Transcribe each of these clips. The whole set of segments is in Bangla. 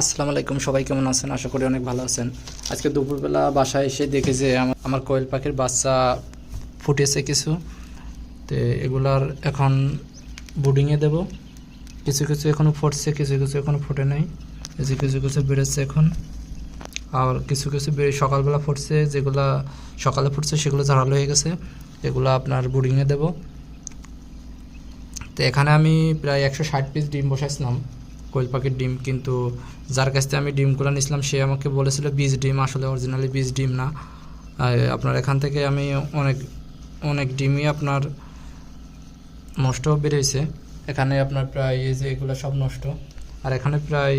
আসসালামু আলাইকুম, সবাই কেমন আছেন? আশা করি অনেক ভালো আছেন। আজকে দুপুরবেলা বাসায় এসে দেখে যে আমার কোয়েল পাখির বাচ্চা ফুটেছে কিছু। তো এগুলার এখন বুডিংয়ে দেব। কিছু কিছু এখনও ফুটছে, কিছু কিছু এখনও ফুটে নাই। যে কিছু কিছু বেড়েছে এখন। আর কিছু কিছু বেড়ে সকালবেলা ফুটছে, যেগুলা সকালে ফুটছে সেগুলো ঝাড়ালো হয়ে গেছে। এগুলো আপনার বুডিংয়ে দেব। তো এখানে আমি প্রায় একশো ষাট পিস ডিম বসাইছিলাম। কোয়েল পাখির ডিম, কিন্তু যার কাছ থেকে আমি ডিমগুলো নিয়েছিলাম, সে আমাকে বলেছিল বীজ ডিম, আসলে অরিজিনালি বীজ ডিম না। আপনার এখান থেকে আমি অনেক অনেক ডিমই আপনার নষ্ট বেরিয়েছে। এখানে আপনার প্রায় এই যে এগুলো সব নষ্ট। আর এখানে প্রায়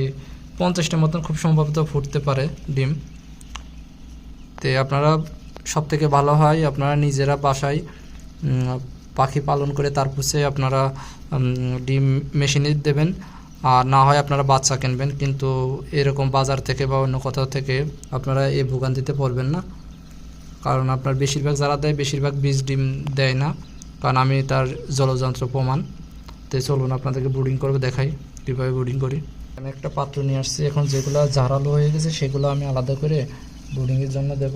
পঞ্চাশটা মতন খুব সম্ভবত ফুটতে পারে ডিম। তে আপনারা সব থেকে ভালো হয়, আপনারা নিজেরা বাসায় পাখি পালন করে তারপর সে আপনারা ডিম মেশিনে দেবেন। আর না হয় আপনারা বাচ্চা কিনবেন, কিন্তু এরকম বাজার থেকে বা অন্য কোথাও থেকে আপনারা এই ভোগান্তিতে পড়বেন না। কারণ আপনার বেশিরভাগ যারা দেয়, বেশিরভাগ বীজ ডিম দেয় না, কারণ আমি তার জলযন্ত্র প্রমাণ। তো চলুন আপনাদেরকে বোর্ডিং করবে, দেখাই কীভাবে বোর্ডিং করি। আমি একটা পাত্র নিয়ে আসছি, এখন যেগুলো ঝাড়ালো হয়ে গেছে সেগুলো আমি আলাদা করে বোর্ডিংয়ের জন্য দেব।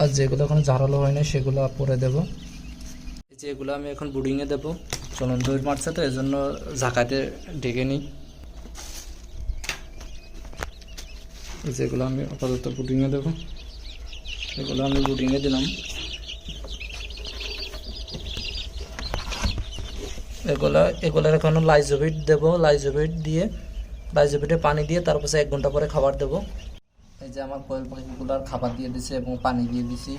আর যেগুলো এখন ঝাড়ালো হয় না সেগুলো পরে দেব। যে এগুলো আমি এখন বোর্ডিংয়ে দেবো। চলুন দই মারছে তো, এজন্য ঝাঁকাতে ডেকে নিই। যেগুলো আমি আপাতত বুডিংয়ে দেবো। এগুলো আমি বুডিংয়ে দিলাম। এগুলা, এগুলার এখন লাইজোভিট দেবো। লাইজোভিট দিয়ে লাইজোভিটে পানি দিয়ে তারপর এক ঘণ্টা পরে খাবার দেবো। এই যে আমার কোয়েল পাখিগুলার খাবার দিয়ে দিছে এবং পানি দিয়ে দিছি।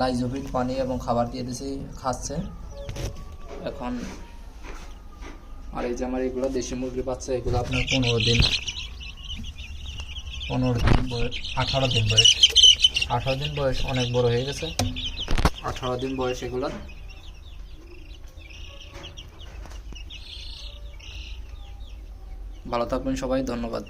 লাইজোভিট পানি এবং খাবার দিয়ে দিছি, খাচ্ছে। এখন আর এই যে আমার এগুলো দেশি মুরগি বাচ্চা এগুলো আপনার পনেরো দিন পনেরো দিন বয়স আঠারো দিন বয়স। আঠারো দিন বয়স অনেক বড় হয়ে গেছে। আঠারো দিন বয়স এগুলোর ভালো থাকবেন সবাই, ধন্যবাদ।